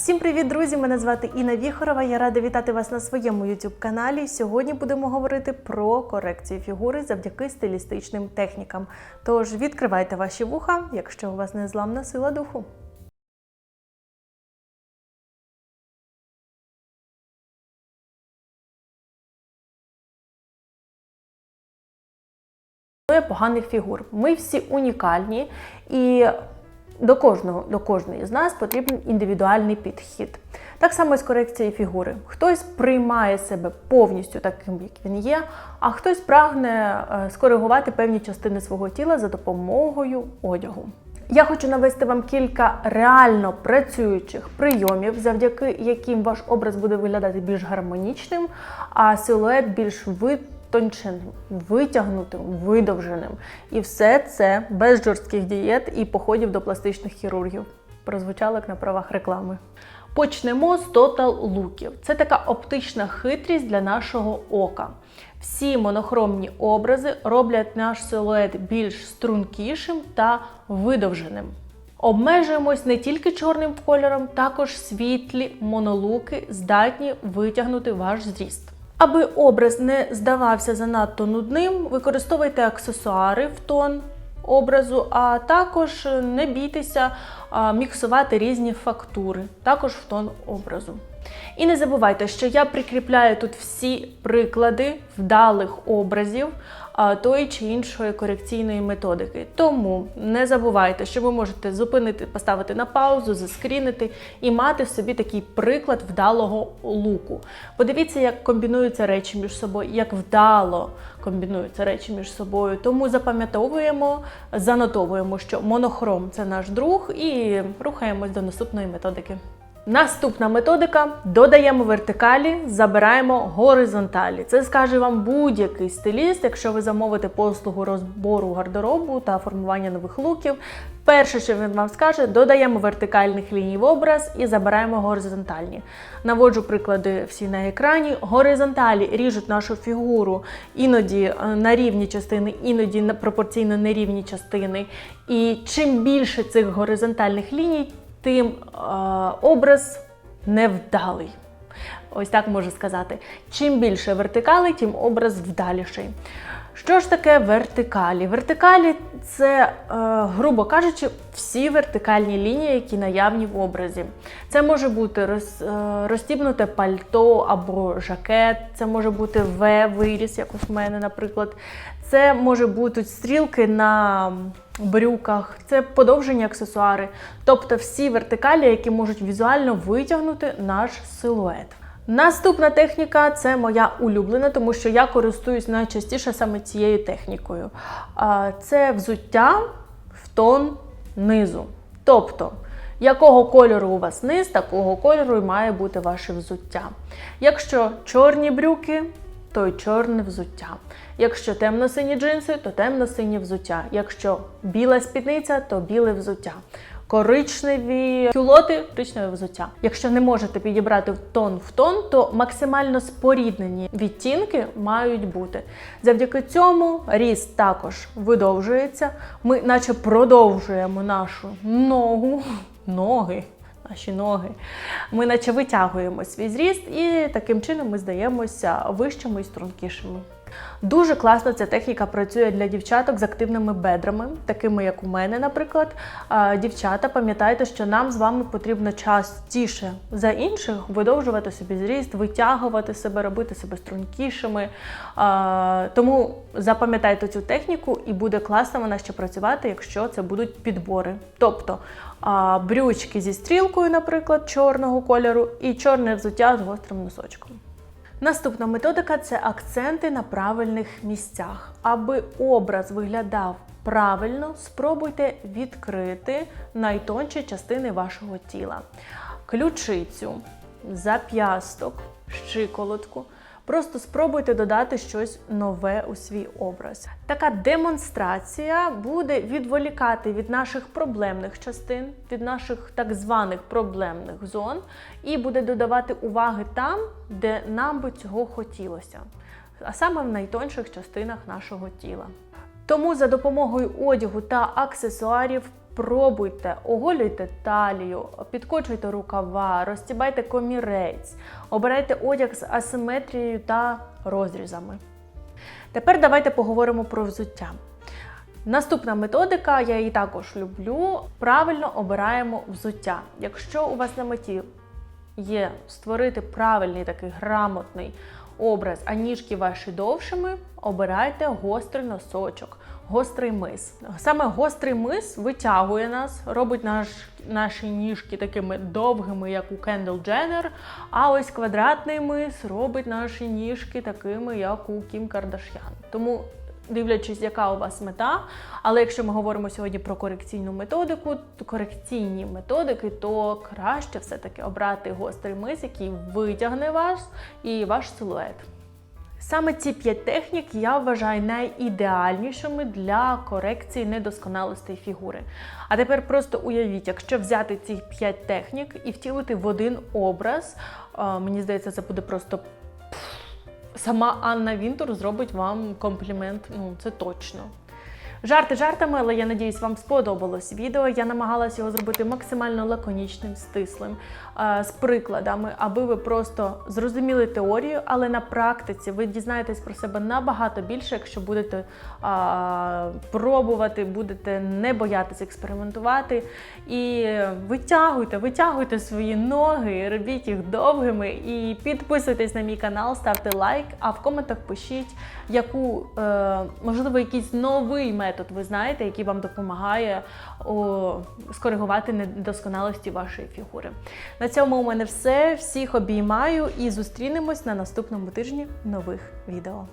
Всім привіт, друзі! Мене звати Інна Віхорова. Я рада вітати вас на своєму youtube каналі. Сьогодні будемо говорити про корекцію фігури завдяки стилістичним технікам. Тож відкривайте ваші вуха, якщо у вас незламна сила духу. Поганих фігур. Ми всі унікальні і до кожного, до кожної з нас потрібен індивідуальний підхід. Так само і з корекцією фігури. Хтось приймає себе повністю таким, як він є, а хтось прагне е, скоригувати певні частини свого тіла за допомогою одягу. Я хочу навести вам кілька реально працюючих прийомів, завдяки яким ваш образ буде виглядати більш гармонічним, а силует більш витонченим, витягнутим, видовженим. І все це без жорстких дієт і походів до пластичних хірургів. Прозвучало як на правах реклами. Почнемо з тотал луків. Це така оптична хитрість для нашого ока. Всі монохромні образи роблять наш силует більш стрункішим та видовженим. Обмежуємось не тільки чорним кольором, також світлі монолуки здатні витягнути ваш зріст. Аби образ не здавався занадто нудним, використовуйте аксесуари в тон образу, а також не бійтеся міксувати різні фактури, також в тон образу. І не забувайте, що я прикріпляю тут всі приклади вдалих образів тої чи іншої корекційної методики. Тому не забувайте, що ви можете зупинити, поставити на паузу, заскрінити і мати в собі такий приклад вдалого луку. Подивіться, як комбінуються речі між собою, як вдало комбінуються речі між собою. Тому запам'ятовуємо, занотовуємо, що монохром це наш друг, і рухаємось до наступної методики. Наступна методика: додаємо вертикалі, забираємо горизонталі. Це скаже вам будь-який стиліст, якщо ви замовите послугу розбору гардеробу та формування нових луків. Перше, що він вам скаже, додаємо вертикальних ліній в образ і забираємо горизонтальні. Наводжу приклади всі на екрані. Горизонталі ріжуть нашу фігуру іноді е, на рівні частини, іноді на пропорційно нерівні частини. І чим більше цих горизонтальних ліній, тим е, образ невдалий. Ось так можу сказати. Чим більше вертикалей, тим образ вдаліший. Що ж таке вертикалі? Вертикалі це, е, грубо кажучи, всі вертикальні лінії, які наявні в образі. Це може бути роз, е, розстібнуте пальто або жакет, це може бути В-виріс, як у мене, наприклад. Це може бути стрілки на брюках, це подовжені аксесуари, тобто всі вертикалі, які можуть візуально витягнути наш силует. Наступна техніка це моя улюблена, тому що я користуюсь найчастіше саме цією технікою. Це взуття в тон низу. Тобто, якого кольору у вас низ, такого кольору і має бути ваше взуття. Якщо чорні брюки, то й чорне взуття. Якщо темно-сині джинси, то темно-синє взуття. Якщо біла спідниця, то біле взуття. Коричневі кюлоти, коричневе взуття. Якщо не можете підібрати тон в тон, то максимально споріднені відтінки мають бути. Завдяки цьому ріст також видовжується. Ми, наче, продовжуємо нашу ногу, ноги. Наші ноги, ми наче витягуємо свій зріст, і таким чином ми здаємося вищими і стрункішими. Дуже класно ця техніка працює для дівчаток з активними бедрами, такими як у мене, наприклад. Дівчата, пам'ятайте, що нам з вами потрібно частіше за інших видовжувати собі зріст, витягувати себе, робити себе стрункішими. Тому запам'ятайте цю техніку, і буде класно вона ще працювати, якщо це будуть підбори. Тобто брючки зі стрілкою, наприклад, чорного кольору, і чорне взуття з гострим носочком. Наступна методика це акценти на правильних місцях. Аби образ виглядав правильно, спробуйте відкрити найтонші частини вашого тіла. Ключицю, зап'ясток, щиколотку. Просто спробуйте додати щось нове у свій образ. Така демонстрація буде відволікати від наших проблемних частин, від наших так званих проблемних зон, і буде додавати уваги там, де нам би цього хотілося, а саме в найтонших частинах нашого тіла. Тому за допомогою одягу та аксесуарів пробуйте, оголюйте талію, підкочуйте рукава, розтібайте комірець, обирайте одяг з асиметрією та розрізами. Тепер давайте поговоримо про взуття. Наступна методика, я її також люблю. Правильно обираємо взуття. Якщо у вас на меті є створити правильний такий грамотний образ, а ніжки ваші довшими, обирайте гострий носочок, гострий мис. Саме гострий мис витягує нас, робить наш, наші ніжки такими довгими, як у Кендл Дженнер, а ось квадратний мис робить наші ніжки такими, як у Кім Кардашян. Тому дивлячись, яка у вас мета. Але якщо ми говоримо сьогодні про корекційну методику, то корекційні методики, то краще все-таки обрати гострий мис, який витягне вас і ваш силует. Саме ці п'ять технік я вважаю найідеальнішими для корекції недосконалостей фігури. А тепер просто уявіть, якщо взяти ці п'ять технік і втілити в один образ, е, мені здається, це буде просто сама Анна Вінтур зробить вам комплімент. Ну, це точно. Жарти жартами, але я надіюсь, вам сподобалось відео. Я намагалася його зробити максимально лаконічним, стислим, е, з прикладами, аби ви просто зрозуміли теорію, але на практиці ви дізнаєтесь про себе набагато більше, якщо будете е, пробувати, будете не боятися експериментувати. І витягуйте, витягуйте свої ноги, робіть їх довгими і підписуйтесь на мій канал, ставте лайк, а в коментах пишіть, яку, е, можливо, якийсь новий метод ви знаєте, який вам допомагає о, скоригувати недосконалості вашої фігури. На цьому у мене все. Всіх обіймаю і зустрінемось на наступному тижні нових відео.